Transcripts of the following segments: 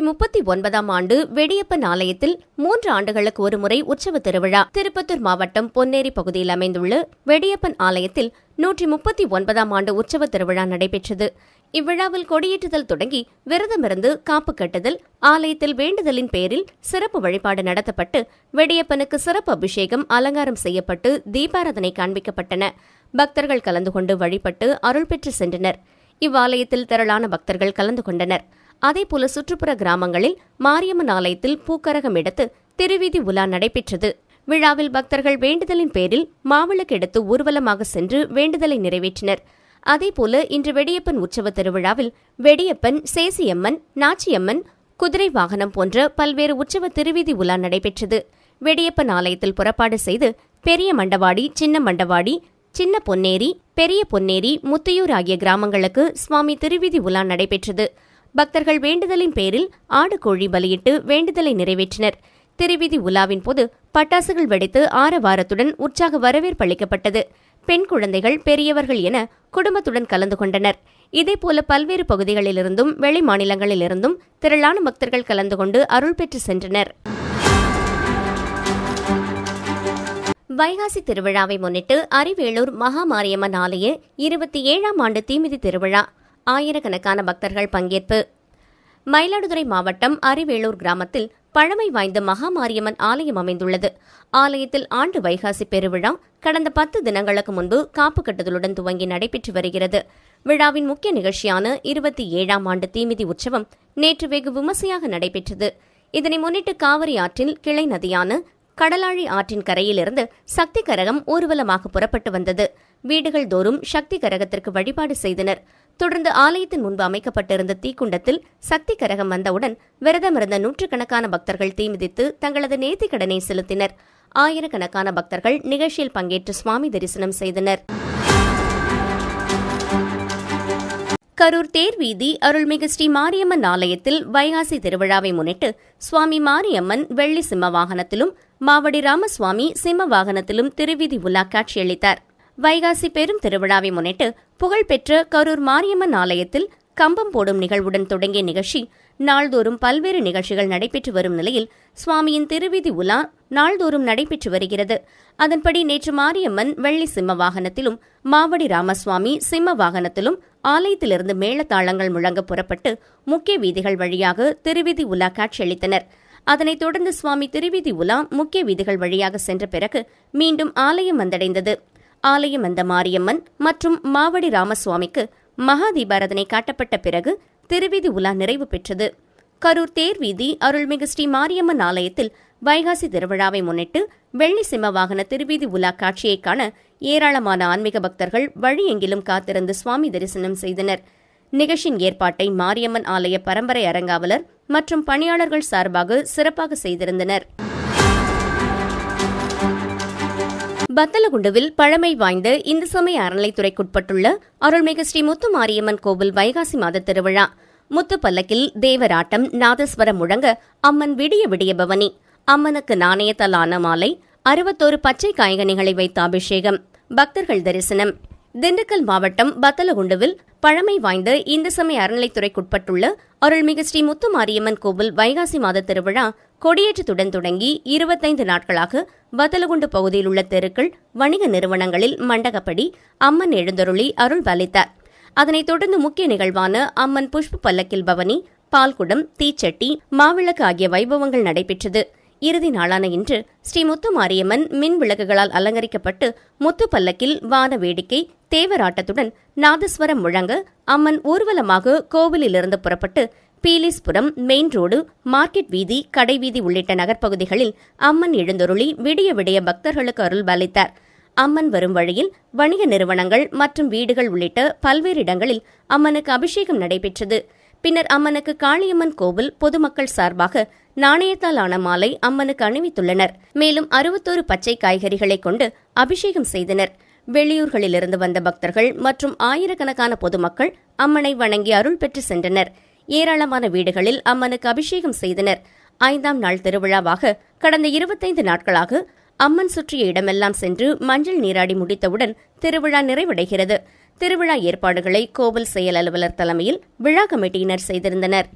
நூற்றி முப்பத்தி ஒன்பதாம் ஆண்டு வெடியப்பன் ஆலயத்தில் மூன்று ஆண்டுகளுக்கு ஒருமுறை உற்சவ திருவிழா. திருப்பத்தூர் மாவட்டம் பொன்னேரி பகுதியில் அமைந்துள்ள வெடியப்பன் ஆலயத்தில் நூற்றி முப்பத்தி ஒன்பதாம் ஆண்டு உற்சவ திருவிழா நடைபெற்றது. இவ்விழாவில் கொடியேற்றுதல் தொடங்கி விரதமிருந்து காப்பு கட்டுதல் ஆலயத்தில் வேண்டுதலின் பேரில் சிறப்பு வழிபாடு நடத்தப்பட்டு வெடியப்பனுக்கு சிறப்பு அபிஷேகம் அலங்காரம் செய்யப்பட்டு தீபாராதனை காண்பிக்கப்பட்டன. பக்தர்கள் கலந்து கொண்டு வழிபட்டு அருள் பெற்று சென்றனர். இவ்வாலயத்தில் திரளான பக்தர்கள் கலந்து கொண்டனர். அதேபோல சுற்றுப்புற கிராமங்களில் மாரியம்மன் ஆலயத்தில் பூக்கரகம் எடுத்து திருவீதி உலா நடைபெற்றது. விழாவில் பக்தர்கள் வேண்டுதலின் பேரில் மாவிளக்கு எடுத்து ஊர்வலமாக சென்று வேண்டுதலை நிறைவேற்றினர். அதேபோல இன்று வெடியப்பன் உற்சவ திருவிழாவில் வெடியப்பன் சேசியம்மன் நாச்சியம்மன் குதிரை வாகனம் போன்ற பல்வேறு உற்சவ திருவீதி உலா நடைபெற்றது. வெடியப்பன் ஆலயத்தில் புறப்பாடு செய்து பெரிய மண்டவாடி சின்ன மண்டவாடி சின்ன பொன்னேரி பெரிய பொன்னேரி முத்தையூர் ஆகிய கிராமங்களுக்கு சுவாமி திருவீதி உலா நடைபெற்றது. பக்தர்கள் வேண்டுதலின் பேரில் ஆடு கோழி பலியிட்டு வேண்டுதலை நிறைவேற்றினர். திருவிதி உலாவின் போது பட்டாசுகள் வெடித்து ஆரவாரத்துடன் உற்சாக வரவேற்பு அளிக்கப்பட்டது. பெண் குழந்தைகள் பெரியவர்கள் என குடும்பத்துடன் கலந்து கொண்டனர். இதேபோல பல்வேறு பகுதிகளிலிருந்தும் வெளி மாநிலங்களிலிருந்தும் திரளான பக்தர்கள் கலந்து கொண்டு அருள் பெற்று சென்றனர். வைகாசி திருவிழாவை முன்னிட்டு அரிவேளூர் மகாமாரியம்மன் ஆலய இருபத்தி ஏழாம் ஆண்டு தீமிதி திருவிழா ஆயிரக்கணக்கான பக்தர்கள் பங்கேற்பு. மயிலாடுதுறை மாவட்டம் அரிவேலூர் கிராமத்தில் பழமை வாய்ந்த மகாமாரியம்மன் ஆலயம் அமைந்துள்ளது. ஆலயத்தில் ஆண்டு வைகாசி பெருவிழா கடந்த பத்து தினங்களுக்கு முன்பு காப்பு கட்டுதலுடன் துவங்கி நடைபெற்று வருகிறது. விழாவின் முக்கிய நிகழ்ச்சியான இருபத்தி ஏழாம் ஆண்டு தீமிதி உற்சவம் நேற்று வெகு விமர்சையாக நடைபெற்றது. இதனை முன்னிட்டு காவிரி ஆற்றில் கிளை நதியான கடலாழி ஆற்றின் கரையிலிருந்து சக்தி கரகம் ஊர்வலமாக புறப்பட்டு வந்தது. வீடுகள் தோறும் சக்தி கரகத்திற்கு வழிபாடு செய்தனர். தொடர்ந்து ஆலயத்தின் முன்பு அமைக்கப்பட்டிருந்த தீக்குண்டத்தில் சக்தி கரகம் வந்தவுடன் விரதமிருந்த நூற்றுக்கணக்கான பக்தர்கள் தீமிதித்து தங்களது நேர்த்திக்கடனை செலுத்தினர். ஆயிரக்கணக்கான பக்தர்கள் நிகழ்ச்சியில் பங்கேற்று சுவாமி தரிசனம் செய்தனர். கரூர் தேர் வீதி அருள்மிகு ஸ்ரீ மாரியம்மன் ஆலயத்தில் வைகாசி திருவிழாவை முன்னிட்டு சுவாமி மாரியம்மன் வெள்ளி சிம்ம வாகனத்திலும் மாவடி ராமசுவாமி சிம்ம வாகனத்திலும் திருவீதி உலா காட்சியளித்தார். வைகாசி பெரும் திருவிழாவை முன்னிட்டு புகழ்பெற்ற கரூர் மாரியம்மன் ஆலயத்தில் கம்பம் போடும் நிகழ்வுடன் தொடங்கிய நிகழ்ச்சி நாள்தோறும் பல்வேறு நிகழ்ச்சிகள் நடைபெற்று வரும் நிலையில் சுவாமியின் திருவிதி உலா நாள்தோறும் நடைபெற்று வருகிறது. அதன்படி நேற்று மாரியம்மன் வெள்ளி சிம்ம வாகனத்திலும் மாவடி ராமசுவாமி சிம்ம வாகனத்திலும் ஆலயத்திலிருந்து மேளதாளங்கள் முழங்க புறப்பட்டு முக்கிய வீதிகள் வழியாக திருவிதி உலா காட்சியளித்தனர். அதனைத் தொடர்ந்து சுவாமி திருவிதி உலா முக்கிய வீதிகள் வழியாக சென்ற பிறகு மீண்டும் ஆலயம் வந்தடைந்தது. ஆலயம் வந்த மாரியம்மன் மற்றும் மாவடி ராமசுவாமிக்கு மகாதீபாரதனை காட்டப்பட்ட பிறகு திருவிதி உலா நிறைவு பெற்றது. கரூர் தேர் வீதி அருள்மிகு ஸ்ரீ மாரியம்மன் ஆலயத்தில் வைகாசி திருவிழாவை முன்னிட்டு வெள்ளி சிம்ம வாகன திருவீதி உலா காட்சியை காண ஏராளமான ஆன்மீக பக்தர்கள் வழியெங்கிலும் காத்திருந்து சுவாமி தரிசனம் செய்தனர். நிகழ்ச்சியின் ஏற்பாட்டை மாரியம்மன் ஆலய பரம்பரை அரங்காவலர் மற்றும் பணியாளர்கள் சார்பாக சிறப்பாக செய்திருந்தனர். பத்தலகுண்டுவில் பழமை வாய்ந்த இந்து சமய அறநிலைத்துறைக்குட்பட்டுள்ள அருள்மிகு ஸ்ரீ முத்து மாரியம்மன் கோவில் வைகாசி மாத திருவிழா. முத்து பல்லக்கில் தேவராட்டம் நாதஸ்வரம் முழங்க அம்மன் விடிய விடிய பவனி. அம்மனுக்கு நாணயத்தலான மாலை அறுபத்தோரு பச்சை காய்கனிகளை வைத்த அபிஷேகம். பக்தர்கள் தரிசனம். திண்டுக்கல் மாவட்டம் பத்தலகுண்டுவில் பழமை வாய்ந்த இந்து சமய அறநிலைத்துறைக்குட்பட்டுள்ள அருள்மிகு ஸ்ரீ முத்து மாரியம்மன் கோவில் வைகாசி மாத திருவிழா கொடியேற்றத்துடன் தொடங்கி இருபத்தைந்து நாட்களாக வத்தலகுண்டு பகுதியில் உள்ள தெருக்கள் வணிக நிறுவனங்களில் மண்டகப்படி அம்மன் எழுந்தருளி அருள் பாலித்தார் அதனைத் தொடர்ந்து முக்கிய நிகழ்வான அம்மன் புஷ்ப பல்லக்கில் பவனி பால்குடம் தீச்சட்டி மாவிளக்கு ஆகிய வைபவங்கள் நடைபெற்றது. இறுதி நாளான இன்று ஸ்ரீ முத்து மாரியம்மன் மின் விளக்குகளால் அலங்கரிக்கப்பட்டு முத்து பல்லக்கில் வான வேடிக்கை தேவராட்டத்துடன் நாதஸ்வரம் முழங்க அம்மன் ஊர்வலமாக கோவிலிலிருந்து புறப்பட்டு பீலிஸ்புரம் மெயின் ரோடு மார்க்கெட் வீதி கடைவீதி உள்ளிட்ட நகர்ப்பகுதிகளில் அம்மன் எழுந்தொருளி விடிய விடிய பக்தர்களுக்கு அருள் அளித்தார் அம்மன் வரும் வழியில் வணிக நிறுவனங்கள் மற்றும் வீடுகள் உள்ளிட்ட பல்வேறு இடங்களில் அம்மனுக்கு அபிஷேகம் நடைபெற்றது. பின்னர் அம்மனுக்கு காளியம்மன் கோவில் பொதுமக்கள் சார்பாக நாணயத்தால் ஆன மாலை அம்மனுக்கு அணிவித்துள்ளனர். மேலும் அறுபத்தோரு பச்சை காய்கறிகளை கொண்டு அபிஷேகம் செய்தனர். வெளியூர்களிலிருந்து வந்த பக்தர்கள் மற்றும் ஆயிரக்கணக்கான பொதுமக்கள் அம்மனை வணங்கி அருள் பெற்று சென்றனர். ஏராளமான வீடுகளில் அம்மனுக்கு அபிஷேகம் செய்தனர். ஐந்தாம் நாள் திருவிழாவாக கடந்த இருபத்தைந்து நாட்களாக அம்மன் சுற்றிய இடமெல்லாம் சென்று மஞ்சள் நீராடி முடித்தவுடன் திருவிழா நிறைவடைகிறது. திருவிழா ஏற்பாடுகளை கோவில் செயல் அலுவலர் தலைமையில் விழா கமிட்டியினர் செய்திருந்தனர்.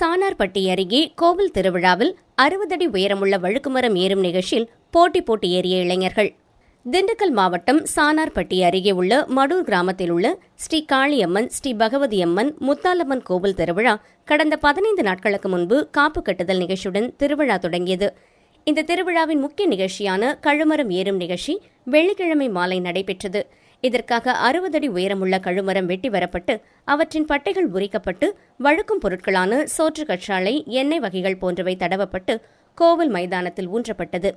சானார்பட்டி அருகே கோவில் திருவிழாவில் அறுபது அடி உயரமுள்ள வழுக்குமரம் ஏறும் நிகழ்ச்சியில் போட்டி போட்டி ஏறிய இளைஞர்கள். திண்டுக்கல் மாவட்டம் சானார்பட்டி அருகே உள்ள மடூர் கிராமத்தில் உள்ள ஸ்ரீ காளியம்மன் ஸ்ரீ பகவதி அம்மன் முத்தாலம்மன் கோவில் திருவிழா கடந்த பதினைந்து நாட்களுக்கு முன்பு காப்பு கட்டுதல் நிகழ்ச்சியுடன் திருவிழா தொடங்கியது. இந்த திருவிழாவின் முக்கிய நிகழ்ச்சியான கழுமரம் ஏறும் நிகழ்ச்சி வெள்ளிக்கிழமை மாலை நடைபெற்றது. இதற்காக அறுபது அடி உயரமுள்ள கழுமரம் வெட்டி வரப்பட்டு அவற்றின் பட்டைகள் உரிக்கப்பட்டு வழுக்கும் பொருட்களான சோற்று கற்றாழை எண்ணெய் வகைகள் போன்றவை தடவப்பட்டு கோவில் மைதானத்தில் ஊன்றப்பட்டது.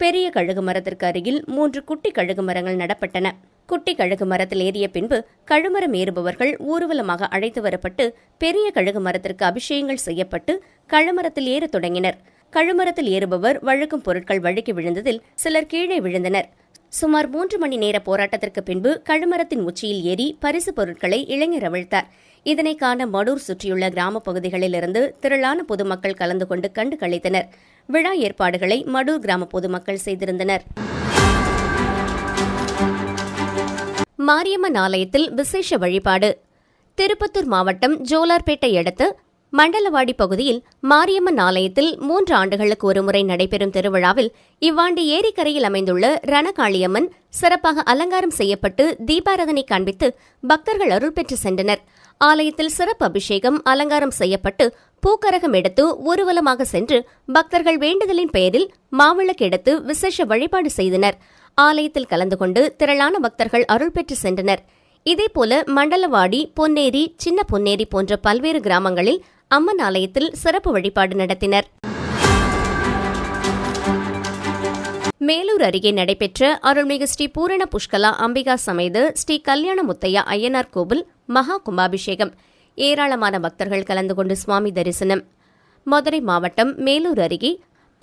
பெரிய கழுகு மரத்திற்கு அருகில் மூன்று குட்டி கழுகு மரங்கள் நடப்பட்டன. குட்டி கழுகு மரத்தில் ஏறிய பின்பு கழுமரம் ஏறுபவர்கள் ஊர்வலமாக அழைத்து வரப்பட்டு பெரிய கழுகு மரத்திற்கு அபிஷேகங்கள் செய்யப்பட்டு கழுமரத்தில் ஏறத் தொடங்கினர். கழுமரத்தில் ஏறுபவர் வழுக்கும் பொருட்கள் வழுக்கி விழுந்ததில் சிலர் கீழே விழுந்தனர். சுமார் மூன்று மணி நேர போராட்டத்திற்கு பின்பு கழுமரத்தின் உச்சியில் ஏறி பரிசு பொருட்களை இளைஞர் அவிழ்த்தார். இதனை காண மடூர் சுற்றியுள்ள கிராமப் பகுதிகளிலிருந்து திரளான பொதுமக்கள் கலந்து கொண்டு கண்டு கழித்தனர். விழா ஏற்பாடுகளை மடூர் கிராம பொதுமக்கள் செய்திருந்தனர். மாரியம்மன் ஆலயத்தில் விசேஷ வழிபாடு. திருப்பத்தூர் மாவட்டம் ஜோலார்பேட்டை அடுத்து மண்டலவாடி பகுதியில் மாரியம்மன் ஆலயத்தில் மூன்று ஆண்டுகளுக்கு ஒருமுறை நடைபெறும் திருவிழாவில் இவ்வாண்டு ஏரிக்கரையில் அமைந்துள்ள ரணகாளியம்மன் சிறப்பாக அலங்காரம் செய்யப்பட்டு தீபாராதனை காண்பித்து பக்தர்கள் அருள் பெற்று சென்றனர். ஆலயத்தில் சிறப்பு அபிஷேகம் அலங்காரம் செய்யப்பட்டு பூக்கரகம் எடுத்து ஊர்வலமாக சென்று பக்தர்கள் வேண்டுதலின் பெயரில் மாவிளக்கு எடுத்து விசேஷ வழிபாடு செய்தனர். ஆலயத்தில் கலந்து கொண்டு திரளான பக்தர்கள் அருள் பெற்று சென்றனர். இதேபோல மண்டலவாடி பொன்னேரி சின்ன பொன்னேரி போன்ற பல்வேறு கிராமங்களில் அம்மன் ஆலயத்தில் சிறப்பு வழிபாடு நடத்தினர். மேலூர் அருகே நடைபெற்ற அருள்மிகு ஸ்ரீ பூரண புஷ்கலா அம்பிகா சமைது ஸ்ரீ கல்யாண முத்தையா ஐயனார் கோவில் மகா கும்பாபிஷேகம். ஏராளமான பக்தர்கள் கலந்து கொண்டு சுவாமி தரிசனம். மதுரை மாவட்டம் மேலூர் அருகே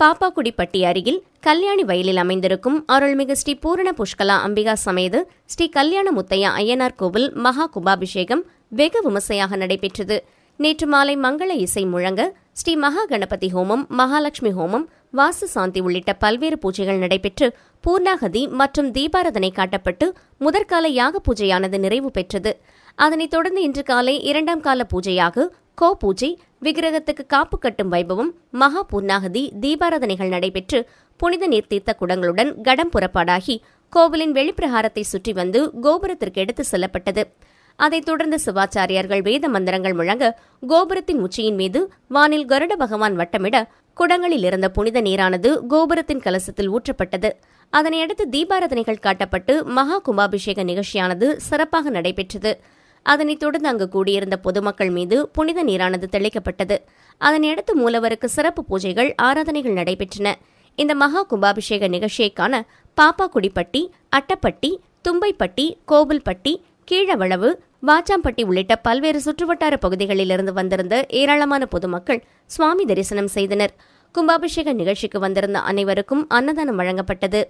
பாப்பாக்குடிப்பட்டி அருகில் கல்யாணி வயலில் அமைந்திருக்கும் அருள்மிகு ஸ்ரீ பூரண புஷ்கலா அம்பிகா சமேது ஸ்ரீ கல்யாண முத்தையா ஐயனார் கோவில் மகா கும்பாபிஷேகம் வெகு விமர்சையாக நடைபெற்றது. நேற்று மாலை மங்கள இசை முழங்க ஸ்ரீ மகா கணபதி ஹோமம் மகாலட்சுமி ஹோமம் வாசு சாந்தி உள்ளிட்ட பல்வேறு பூஜைகள் நடைபெற்று பூர்ணாகதி மற்றும் தீபாரதனை காட்டப்பட்டு முதற்கால யாக பூஜையானது நிறைவு பெற்றது. அதனைத் தொடர்ந்து இன்று காலை இரண்டாம் கால பூஜையாக கோ பூஜை விக்கிரகத்துக்கு காப்பு கட்டும் வைபவம் மகா பூர்ணாகதி தீபாராதனைகள் நடைபெற்று புனித நீர் தீர்த்த குடங்களுடன் கடம் புறப்பாடாகி கோவிலின் வெளிப்பிரகாரத்தை சுற்றி வந்து கோபுரத்திற்கு எடுத்து செல்லப்பட்டது. அதைத் தொடர்ந்து சிவாச்சாரியார்கள் வேத மந்திரங்கள் முழங்க கோபுரத்தின் உச்சியின் மீது வானில் கருட பகவான் வட்டமிட குடங்களில் இருந்த புனித நீரானது கோபுரத்தின் கலசத்தில் ஊற்றப்பட்டது. அதனையடுத்து தீபாராதனைகள் காட்டப்பட்டு மகா கும்பாபிஷேக நிகழ்ச்சியானது சிறப்பாக நடைபெற்றது. அதனைத் தொடர்ந்து அங்கு கூடியிருந்த பொதுமக்கள் மீது புனித நீரானது தெளிக்கப்பட்டது. அதனையடுத்து மூலவருக்கு சிறப்பு பூஜைகள் ஆராதனைகள் நடைபெற்றன. இந்த மகா கும்பாபிஷேக நிகழ்ச்சியை காண பாப்பாக்குடிப்பட்டி அட்டப்பட்டி தும்பைப்பட்டி கோவில்பட்டி கீழவளவு வாச்சாம்பட்டி உள்ளிட்ட பல்வேறு சுற்றுவட்டார பகுதிகளிலிருந்து வந்திருந்த ஏராளமான பொதுமக்கள் சுவாமி தரிசனம் செய்தனர். கும்பாபிஷேக நிகழ்ச்சிக்கு வந்திருந்த அனைவருக்கும் அன்னதானம் வழங்கப்பட்டது.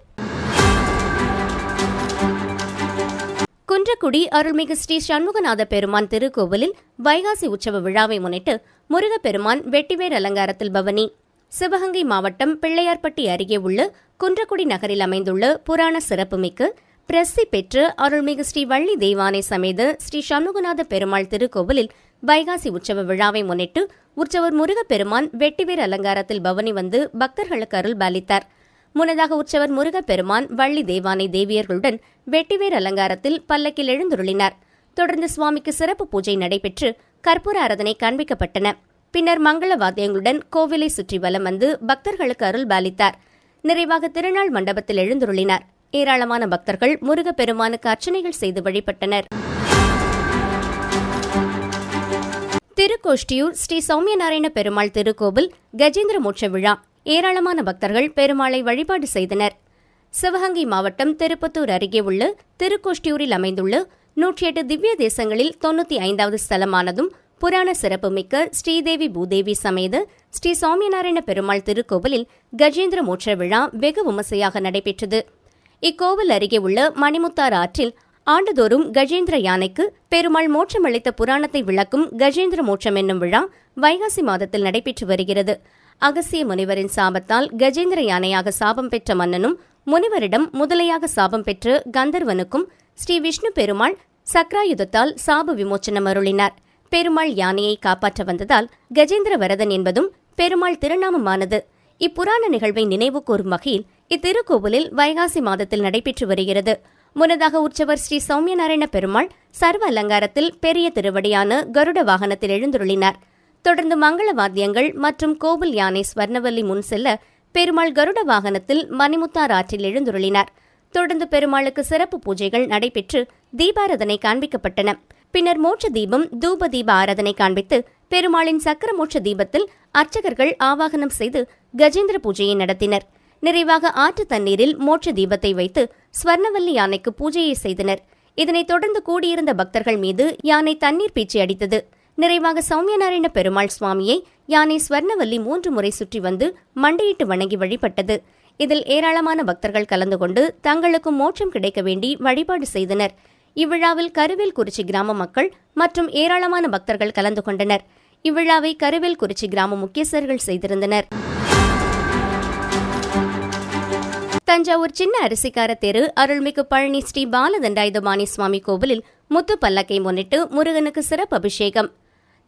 குன்றக்குடி அருள்மிகு ஸ்ரீ சண்முகநாத பெருமான் திருக்கோவிலில் வைகாசி உற்சவ விழாவை முன்னிட்டு முருகப்பெருமான் வெட்டிவேர் அலங்காரத்தில் பவனி. சிவகங்கை மாவட்டம் பிள்ளையார்பட்டி அருகே உள்ள குன்றக்குடி நகரில் அமைந்துள்ள புராண சிறப்புமிக்கு பிரசி பெற்று அருள்மிகு ஸ்ரீ வள்ளி தெய்வானை சமேத ஸ்ரீ சண்முகநாத பெருமாள் திருக்கோவிலில் வைகாசி உற்சவ விழாவை முன்னிட்டு உற்சவர் முருகப்பெருமான் வெட்டிவேர் அலங்காரத்தில் பவனி வந்து பக்தர்களுக்கு அருள் பாலித்தார். முன்னதாக உற்சவர் முருகப்பெருமான் வள்ளி தேவானை தேவியர்களுடன் வெட்டிவேர் அலங்காரத்தில் பல்லக்கில் எழுந்துருளினார். தொடர்ந்து சுவாமிக்கு சிறப்பு பூஜை நடைபெற்று கற்பூர ஆராதனை காண்பிக்கப்பட்டன. பின்னர் மங்கள வாத்தியங்களுடன் கோவிலை சுற்றி வலம் வந்து பக்தர்களுக்கு அருள் பாலித்தார். நிறைவாக திருநாள் மண்டபத்தில் எழுந்துருளினார். ஏராளமான பக்தர்கள் முருகப்பெருமானுக்கு அர்ச்சனைகள் செய்து வழிபட்டனர். திருக்கோஷ்டியூர் ஸ்ரீ சௌமியநாராயண பெருமாள் திருக்கோவில் கஜேந்திர மோட்ச விழா. ஏராளமான பக்தர்கள் பெருமாளை வழிபாடு செய்தனர். சிவகங்கை மாவட்டம் திருப்பத்தூர் அருகே உள்ள திருக்கோஷ்டியூரில் அமைந்துள்ள நூற்றி எட்டு திவ்ய தேசங்களில் தொண்ணூத்தி ஐந்தாவது ஸ்தலமானதும் புராண சிறப்புமிக்க ஸ்ரீதேவி பூதேவி சமேத ஸ்ரீ சௌமியநாராயண பெருமாள் திருக்கோவிலில் கஜேந்திர மோட்ச விழா வெகு விமர்சையாக நடைபெற்றது. இக்கோவில் அருகே உள்ள மணிமுத்தார் ஆற்றில் ஆண்டுதோறும் கஜேந்திர யானைக்கு பெருமாள் மோட்சமளித்த புராணத்தை விளக்கும் கஜேந்திர மோட்சம் என்னும் விழா வைகாசி மாதத்தில் நடைபெற்று வருகிறது. அகசிய முனிவரின் சாபத்தால் கஜேந்திர யானையாக சாபம் பெற்ற மன்னனும் முனிவரிடம் முதலையாக சாபம் பெற்று கந்தர்வனுக்கும் ஸ்ரீ விஷ்ணு பெருமாள் சக்ராயுதத்தால் சாப விமோச்சனம் அருளினார். பெருமாள் யானையை காப்பாற்ற வந்ததால் கஜேந்திர வரதன் என்பதும் பெருமாள் திருநாமமானது. இப்புராண நிகழ்வை நினைவு கூறும் வகையில் இத்திருக்கோவிலில் வைகாசி மாதத்தில் நடைபெற்று வருகிறது. முன்னதாக உற்சவர் ஸ்ரீ சௌமியநாராயண பெருமாள் சர்வ அலங்காரத்தில் பெரிய திருவடியான கருட வாகனத்தில் எழுந்துருளினார். தொடர்ந்து மங்கள வாத்தியங்கள் மற்றும் கோவில் யானை ஸ்வர்ணவல்லி முன் செல்ல பெருமாள் கருட வாகனத்தில் மணிமுத்தார் ஆற்றில் எழுந்துருளினார். தொடர்ந்து பெருமாளுக்கு சிறப்பு பூஜைகள் நடைபெற்று தீபாரதனை காண்பிக்கப்பட்டன. பின்னர் மோட்ச தீபம் தூப தீப ஆராதனை காண்பித்து பெருமாளின் சக்கர மோட்ச தீபத்தில் அர்ச்சகர்கள் ஆவாகனம் செய்து கஜேந்திர பூஜையை நடத்தினர். நிறைவாக ஆற்று தண்ணீரில் மோட்ச தீபத்தை வைத்து ஸ்வர்ணவல்லி யானைக்கு பூஜையை செய்தனர். இதனைத் தொடர்ந்து கூடியிருந்த பக்தர்கள் மீது யானை தண்ணீர் பீச்சி அடித்தது. நிறைவாக சௌமியநாராயண பெருமாள் சுவாமியை யானை ஸ்வர்ணவல்லி மூன்று முறை சுற்றி வந்து மண்டையிட்டு வணங்கி வழிபட்டது. இதில் ஏராளமான பக்தர்கள் கலந்து கொண்டு தங்களுக்கு மோட்சம் கிடைக்க வேண்டி வழிபாடு செய்தனர். இவ்விழாவில் கருவேல் குறிச்சி கிராம மக்கள் மற்றும் ஏராளமான பக்தர்கள் கலந்து கொண்டனர். இவ்விழாவை கருவேல் குறிச்சி கிராம முக்கியஸ்தர்கள் செய்திருந்தனர். தஞ்சாவூர் சின்ன அரிசிக்கார தெரு அருள்மிகு பழனி ஸ்ரீ பாலதண்டாயுதபாணி சுவாமி கோவிலில் முத்து பல்லக்கை முன்னிட்டு முருகனுக்கு சிறப்பு அபிஷேகம்.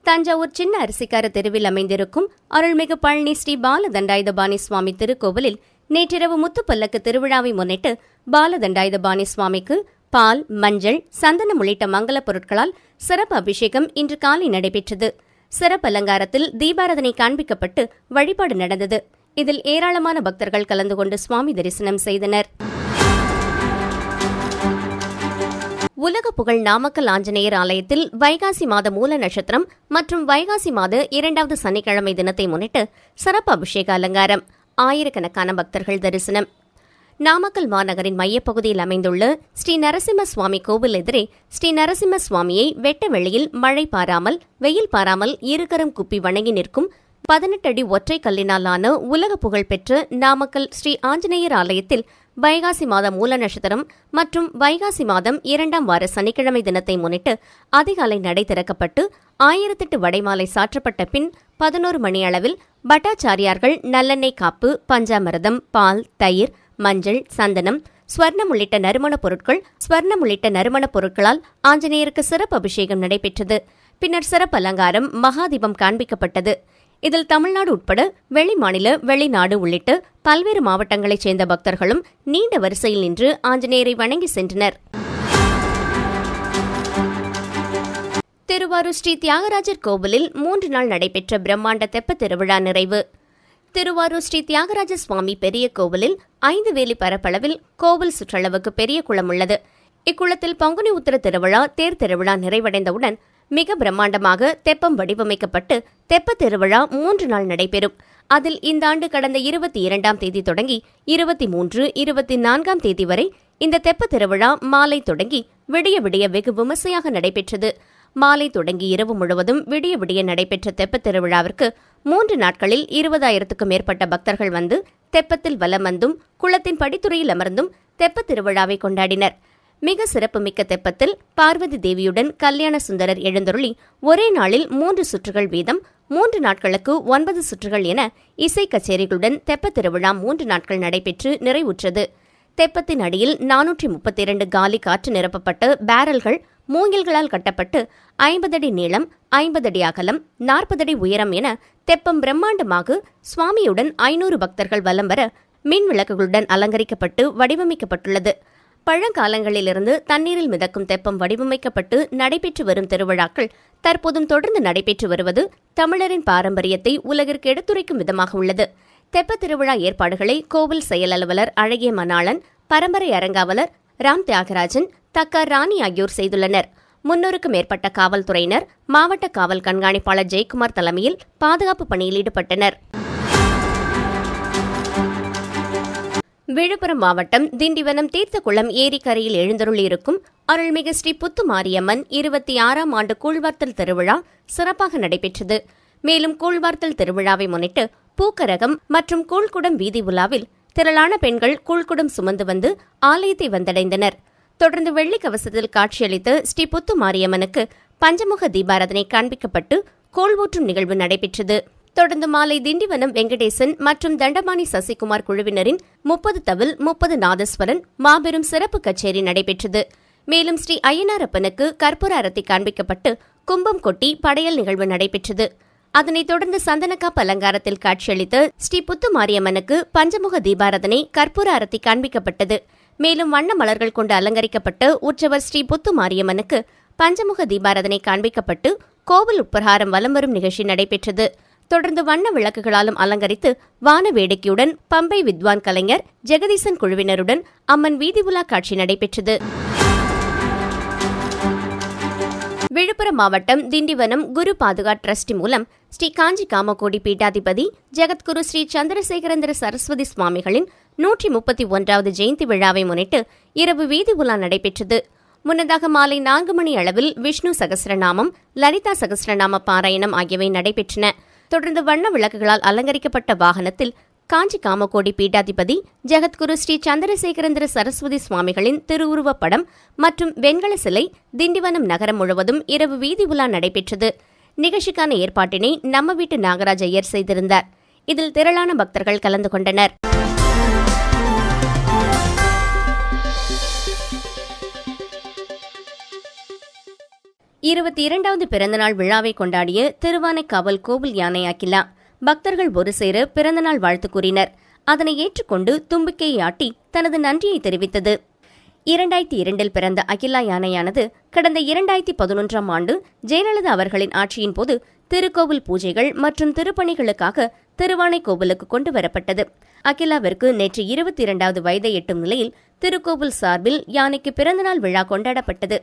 தஞ்சாவூர் சின்ன அரிசிக்கார தெருவில் அமைந்திருக்கும் அருள்மிகு பழனி ஸ்ரீ பாலதண்டாயுதபாணி சுவாமி திருக்கோவிலில் நேற்றிரவு முத்து பல்லக்கு திருவிழாவை முன்னிட்டு பாலதண்டாயுதபாணி சுவாமிக்கு பால் மஞ்சள் சந்தனம் உள்ளிட்ட மங்களப் பொருட்களால் சிறப்பு அபிஷேகம் இன்று காலை நடைபெற்றது. சிறப்பு அலங்காரத்தில் தீபாரதனை காண்பிக்கப்பட்டு வழிபாடு நடந்தது. இதில் ஏராளமான பக்தர்கள் கலந்து கொண்டு சுவாமி தரிசனம் செய்தனர். உலக புகழ் நாமக்கல் ஆஞ்சநேயர் ஆலயத்தில் வைகாசி மாத மூல நட்சத்திரம் மற்றும் வைகாசி மாத இரண்டாவது சனிக்கிழமை தினத்தை முன்னிட்டு சிறப்பு அபிஷேக அலங்காரம் ஆயிரக்கணக்கான பக்தர்கள் தரிசனம். நாமக்கல் மாநகரின் மையப்பகுதியில் அமைந்துள்ள ஸ்ரீ நரசிம்ம சுவாமி கோவில் எதிரே ஸ்ரீ நரசிம்ம சுவாமியை வெட்ட வெளியில் மழை பாராமல் வெயில் பாராமல் இருகரம் குப்பி வணங்கி நிற்கும் பதினெட்டு அடி ஒற்றை கல்லினாலான உலக புகழ்பெற்ற நாமக்கல் ஸ்ரீ ஆஞ்சநேயர் ஆலயத்தில் வைகாசி மாதம் மூல நட்சத்திரம் மற்றும் வைகாசி மாதம் இரண்டாம் வார சனிக்கிழமை தினத்தை முன்னிட்டு அதிகாலை நடை திறக்கப்பட்டு ஆயிரத்தெட்டு வடைமாலை சாற்றப்பட்ட பின் பதினோரு மணி அளவில் பட்டாச்சாரியார்கள் நல்லெண்ணெய் காப்பு பஞ்சாமிரதம் பால் தயிர் மஞ்சள் சந்தனம் ஸ்வர்ணம் உள்ளிட்ட நறுமணப் பொருட்கள் ஸ்வர்ணம் உள்ளிட்ட நறுமணப் பொருட்களால் ஆஞ்சநேயருக்கு சிறப்பு அபிஷேகம் நடைபெற்றது. பின்னர் சிறப்பு அலங்காரம் மகாதீபம் காண்பிக்கப்பட்டது. இதில் தமிழ்நாடு உட்பட வெளிமாநில வெளிநாடு உள்ளிட்ட பல்வேறு மாவட்டங்களைச் சேர்ந்த பக்தர்களும் நீண்ட வரிசையில் நின்று ஆஞ்சநேயரை வணங்கி சென்றனர். திருவாரூர் ஸ்ரீ தியாகராஜர் கோவிலில் மூன்று நாள் நடைபெற்ற பிரம்மாண்ட தெப்ப திருவிழா நிறைவு. திருவாரூர் ஸ்ரீ தியாகராஜ சுவாமி பெரிய கோவிலில் ஐந்து வேலி பரப்பளவில் கோவில் சுற்றளவுக்கு பெரிய குளம் உள்ளது. இக்குளத்தில் பங்குனி உத்தர திருவிழா தேர் திருவிழா நிறைவடைந்தவுடன் மிக பிரம்மாண்டமாக தெப்பம் வடிவமைக்கப்பட்டு தெப்ப திருவிழா மூன்று நாள் நடைபெறும். அதில் இந்த ஆண்டு கடந்த இருபத்தி இரண்டாம் தேதி தொடங்கி இருபத்தி மூன்று இருபத்தி நான்காம் தேதி வரை இந்த தெப்ப திருவிழா மாலை தொடங்கி விடிய விடிய வெகு விமர்சையாக நடைபெற்றது. மாலை தொடங்கி இரவு முழுவதும் விடிய விடிய நடைபெற்ற தெப்பத் திருவிழாவிற்கு மூன்று நாட்களில் இருபதாயிரத்துக்கும் மேற்பட்ட பக்தர்கள் வந்து தெப்பத்தில் வலம் வந்தும் குளத்தின் படித்துறையில் அமர்ந்தும் தெப்பத் திருவிழாவை கொண்டாடினர். மிக சிறப்புமிக்க தெப்பத்தில் பார்வதி தேவியுடன் கல்யாண சுந்தரர் எழுந்தருளி ஒரே நாளில் மூன்று சுற்றுகள் வீதம் மூன்று நாட்களுக்கு ஒன்பது சுற்றுகள் என இசை கச்சேரிகளுடன் தெப்பத் திருவிழா மூன்று நாட்கள் நடைபெற்று நிறைவுற்றது. தெப்பத்தின் அடியில் நானூற்றி முப்பத்தி இரண்டு காலி காற்று நிரப்பப்பட்டு பேரல்கள் மூங்கில்களால் கட்டப்பட்டு ஐம்பது அடி நீளம் ஐம்பது அடி அகலம் நாற்பது அடி உயரம் என தெப்பம் பிரம்மாண்டமாக சுவாமியுடன் ஐநூறு பக்தர்கள் வலம் வர மின் விளக்குகளுடன் அலங்கரிக்கப்பட்டு வடிவமைக்கப்பட்டுள்ளது. பழங்காலங்களிலிருந்து தண்ணீரில் மிதக்கும் தெப்பம் வடிவமைக்கப்பட்டு நடைபெற்று வரும் திருவிழாக்கள் தற்போதும் தொடர்ந்து நடைபெற்று வருவது தமிழரின் பாரம்பரியத்தை உலகிற்கு எடுத்துரைக்கும் விதமாக உள்ளது. தெப்ப திருவிழா ஏற்பாடுகளை கோவில் செயல் அலுவலர் அழகிய மணாளன் பரம்பரை அரங்காவலர் ராம் தியாகராஜன் தக்கார் ராணி ஆகியோர் செய்துள்ளனர். முன்னூறுக்கும் மேற்பட்ட காவல்துறையினர் மாவட்ட காவல் கண்காணிப்பாளர் ஜெயக்குமார் தலைமையில் பாதுகாப்பு பணியில் ஈடுபட்டனர். விழுப்புரம் மாவட்டம் திண்டிவனம் தீர்த்தக்குளம் ஏரிக்கரையில் எழுந்தருளியிருக்கும் அருள்மிகு ஸ்ரீ புத்து மாரியம்மன் இருபத்தி ஆறாம் ஆண்டு கூழ்வார்த்தல் திருவிழா சிறப்பாக நடைபெற்றது. மேலும் கூழ்வார்த்தல் திருவிழாவை முன்னிட்டு பூக்கரகம் மற்றும் கூழ்குடம் வீதி உலாவில் திரளான பெண்கள் கூழ்குடம் சுமந்து வந்து ஆலயத்தை வந்தடைந்தனர். தொடர்ந்து வெள்ளி கவசத்தில் காட்சியளித்த ஸ்ரீ புத்து மாரியம்மனுக்கு பஞ்சமுக தீபாராதனை காண்பிக்கப்பட்டு கோள் ஊற்றும் நிகழ்வு நடைபெற்றது. தொடர்ந்து மாலை திண்டிவனம் வெங்கடேசன் மற்றும் தண்டபாணி சசிகுமார் குழுவினரின் முப்பது தவில் முப்பது நாதஸ்வரன் மாபெரும் சிறப்பு கச்சேரி நடைபெற்றது. மேலும் ஸ்ரீ ஐயனாரப்பனுக்கு கற்பூர அரத்தி காண்பிக்கப்பட்டு கும்பம் கொட்டி படையல் நிகழ்வு நடைபெற்றது. அதனைத் தொடர்ந்து சந்தனக்காப் அலங்காரத்தில் காட்சியளித்த ஸ்ரீ புத்து மாரியம்மனுக்கு பஞ்சமுக தீபாரதனை கற்பூர அரத்தி காண்பிக்கப்பட்டது. மேலும் வண்ண மலர்கள் கொண்டு அலங்கரிக்கப்பட்ட உற்சவர் ஸ்ரீ புத்து மாரியம்மனுக்கு பஞ்சமுக தீபாரதனை காண்பிக்கப்பட்டு கோவில் உட்பிரகாரம் வலம் வரும் நிகழ்ச்சி நடைபெற்றது. தொடர்ந்து வண்ண விளக்குகளாலும் அலங்கரித்து வான வேடிக்கையுடன் பம்பை வித்வான் கலைஞர் ஜெகதீசன் குழுவினருடன் அம்மன் வீதி உலா காட்சி நடைபெற்றது. விழுப்புரம் மாவட்டம் திண்டிவனம் குரு பாதுகா டிரஸ்டி மூலம் ஸ்ரீ காஞ்சி காமகோடி பீட்டாதிபதி ஜெகத்குரு ஸ்ரீ சந்திரசேகரந்திர சரஸ்வதி சுவாமிகளின் நூற்றி முப்பத்தி ஒன்றாவது ஜெயந்தி விழாவை முன்னிட்டு இரவு வீதி உலா நடைபெற்றது. முன்னதாக மாலை நான்கு மணி அளவில் விஷ்ணு சகசிரநாமம் லலிதா சகஸ்ரநாம பாராயணம் ஆகியவை நடைபெற்றன. தொடர்ந்து வண்ண விளக்குகளால் அலங்கரிக்கப்பட்ட வாகனத்தில் காஞ்சி காமகோடி பீட்டாதிபதி ஜெகத்குரு ஸ்ரீ சந்திரசேகரந்திர சரஸ்வதி சுவாமிகளின் திருவுருவப் படம் மற்றும் வெண்கல சிலை திண்டிவனம் நகரம் முழுவதும் இரவு வீதி உலா நடைபெற்றது. நிகழ்ச்சிக்கான ஏற்பாட்டினை நம்ம வீட்டு நாகராஜ் ஐயர் செய்திருந்தார். இதில் திரளான பக்தர்கள் கலந்து கொண்டனர். இருபத்தி இரண்டாவது பிறந்தநாள் விழாவை கொண்டாடிய திருவானைக்காவல் கோவில் யானை அகிலா பக்தர்கள் ஒரு சேர பிறந்தநாள் வாழ்த்து கூறினர். அதனை ஏற்றுக்கொண்டு தும்பிக்கையை ஆட்டி தனது நன்றியை தெரிவித்தது. இரண்டாயிரத்தி இரண்டில் பிறந்த அகிலா யானையானது கடந்த இரண்டாயிரத்தி பதினொன்றாம் ஆண்டு ஜெயலலிதா அவர்களின் ஆட்சியின் போது திருக்கோவில் பூஜைகள் மற்றும் திருப்பணிகளுக்காக திருவானைக்கோவிலுக்கு கொண்டு வரப்பட்டது. அகிலாவிற்கு நேற்று இருபத்தி இரண்டாவது வயதை எட்டும் நிலையில் திருக்கோவில் சார்பில் யானைக்கு பிறந்தநாள் விழா கொண்டாடப்பட்டது.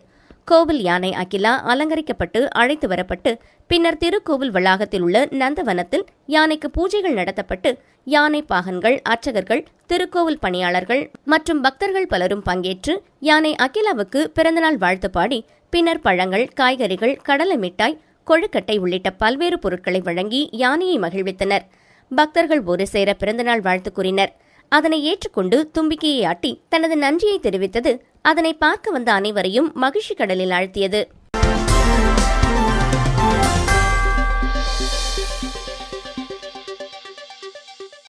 கோவில் யானை அகிலா அலங்கரிக்கப்பட்டு அழைத்து வரப்பட்டு பின்னர் திருக்கோவில் வளாகத்தில் உள்ள நந்தவனத்தில் யானைக்கு பூஜைகள் நடத்தப்பட்டு யானை பாகன்கள் அர்ச்சகர்கள் திருக்கோவில் பணியாளர்கள் மற்றும் பக்தர்கள் பலரும் பங்கேற்று யானை அகிலாவுக்கு பிறந்தநாள் வாழ்த்து பாடி பின்னர் பழங்கள் காய்கறிகள் கடலை மிட்டாய் கொழுக்கட்டை உள்ளிட்ட பல்வேறு பொருட்களை வழங்கி யானையை மகிழ்வித்தனர். பக்தர்கள் ஒரு சேர பிறந்தநாள் வாழ்த்து கூறினர். அதனை ஏற்றுக்கொண்டு தும்பிக்கையை ஆட்டி தனது நன்றியை தெரிவித்தது அதனை பார்க்க வந்த அனைவரையும் மகிழ்ச்சி கடலில் ஆழ்த்தியது.